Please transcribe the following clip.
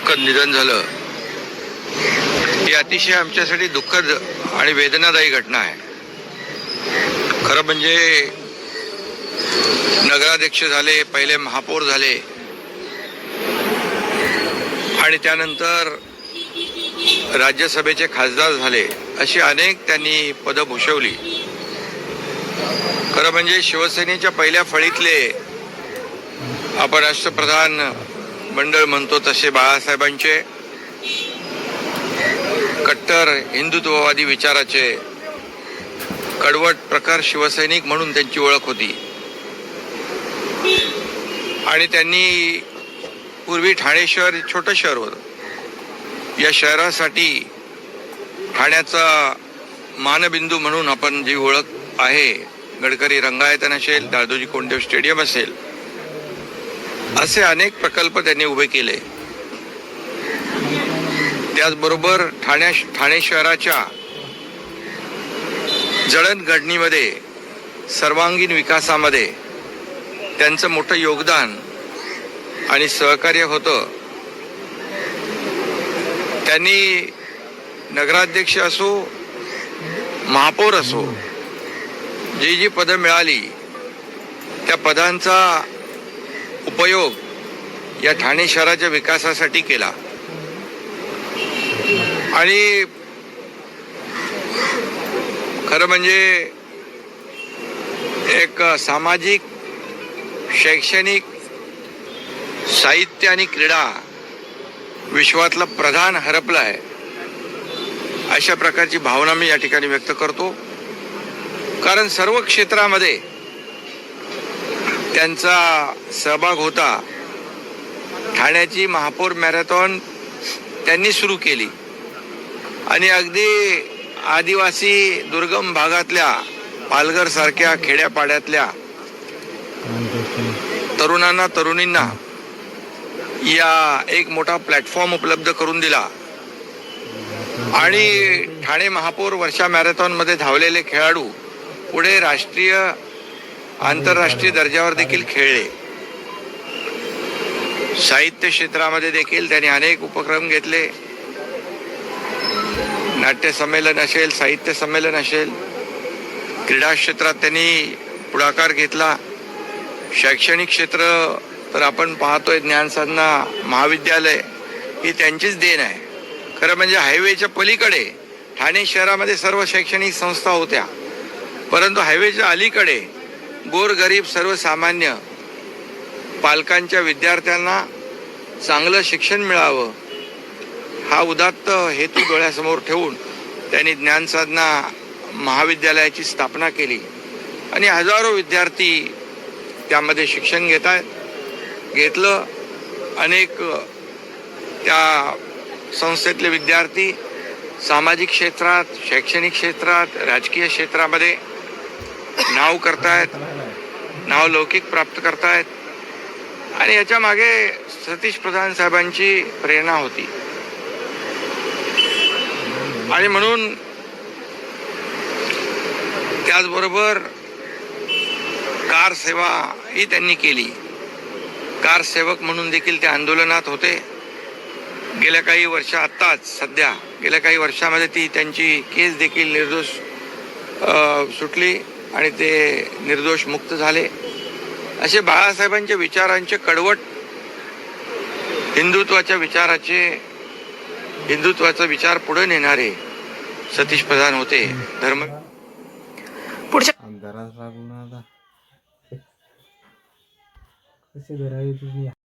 दुःखद निधन झालं. ही अतिशय आमच्यासाठी दुःखद आणि वेदनादायी घटना आहे. खरं म्हणजे नगराध्यक्ष झाले पहिले महापौर झाले. आणि त्यानंतर राज्यसभेचे खासदार झाले अशी अनेक त्यांनी पदं भूषवली. खरं म्हणजे शिवसेनेच्या पहिल्या फळीतले आपण राष्ट्रप्रधान मंडळ म्हणतो तसे बाळासाहेबांचे. कट्टर हिंदुत्ववादी विचाराचे कडवट प्रकार शिवसैनिक म्हणून त्यांची ओळख होती. आणि त्यांनी पूर्वी ठाणे शहर छोटं शहर होतं. या शहरासाठी ठाण्याचा मानबिंदू म्हणून आपण जी ओळख आहे गडकरी रंगायतन असेल दादोजी कोंडदेव स्टेडियम असेल असे अनेक प्रकल्प त्यांनी उभे केले. त्याचबरोबर ठाण्या ठाणे शहराच्या जडणघडणीमध्ये सर्वांगीण विकासामध्ये त्यांचं मोठं योगदान आणि सहकार्य होतं. त्यांनी नगराध्यक्ष असो महापौर असो जी जी पदं मिळाली त्या पदांचा उपयोग या ठाणे शहराच्या विकासासाठी केला. आणि खरं म्हणजे एक सामाजिक शैक्षणिक साहित्य आणि क्रीडा विश्वातला प्रधान हरपला आहे. अशा प्रकारची भावना मी या ठिकाणी व्यक्त करतो. कारण सर्व क्षेत्रामध्ये त्यांचा सहभाग होता. ठाण्याची महापौर मॅरेथॉन त्यांनी सुरू केली. आणि अगदी आदिवासी दुर्गम भागातल्या पालघरसारख्या खेड्यापाड्यातल्या तरुणांना तरुणींना या एक मोठा प्लॅटफॉर्म उपलब्ध करून दिला. आणि ठाणे महापौर वर्षा मॅरेथॉनमध्ये धावलेले खेळाडू पुढे राष्ट्रीय आंतरराष्ट्रीय दर्जावर देखील खेळले साहित्य क्षेत्रामध्ये देखील त्यांनी अनेक उपक्रम घेतले. नाट्य संमेलन असेल साहित्य संमेलन असेल क्रीडा क्षेत्रात त्यांनी पुढाकार घेतला. शैक्षणिक क्षेत्र तर आपण पाहतोय ज्ञानसाधना महाविद्यालय ही त्यांचीच देण आहे. खरं म्हणजे हायवेच्या पलीकडे ठाणे शहरामध्ये सर्व शैक्षणिक संस्था होत्या. परंतु हायवेच्या अलीकडे गोरगरीब सर्वसामान्य पालकांच्या विद्यार्थ्यांना चांगलं शिक्षण मिळावं हा उदात्त हेतू डोळ्यासमोर ठेवून त्यांनी ज्ञानसाधना महाविद्यालयाची स्थापना केली. आणि हजारो विद्यार्थी त्यामध्ये शिक्षण घेत आहेत घेतलं अनेक त्या संस्थेतले विद्यार्थी सामाजिक क्षेत्रात शैक्षणिक क्षेत्रात राजकीय क्षेत्रामध्ये नाव करतायत. नाव लौकिक प्राप्त करतायत. आणि याच्या मागे सतीश प्रधान साहेबांची प्रेरणा होती. आणि म्हणून त्याचबरोबर कार सेवा ही त्यांनी केली. कार सेवक म्हणून देखील ते आंदोलनात होते. गेल्या काही वर्ष आत्ताच सध्या गेल्या काही वर्षामध्ये ती त्यांची केस देखील निर्दोष सुटली. आणि ते निर्दोष मुक्त झाले. असे बाळासाहेबांच्या विचारांचे कडवट हिंदुत्वाच्या विचाराचे हिंदुत्वाचा विचार पुढे नेणारे सतीश प्रधान होते. धर्म पुढच्या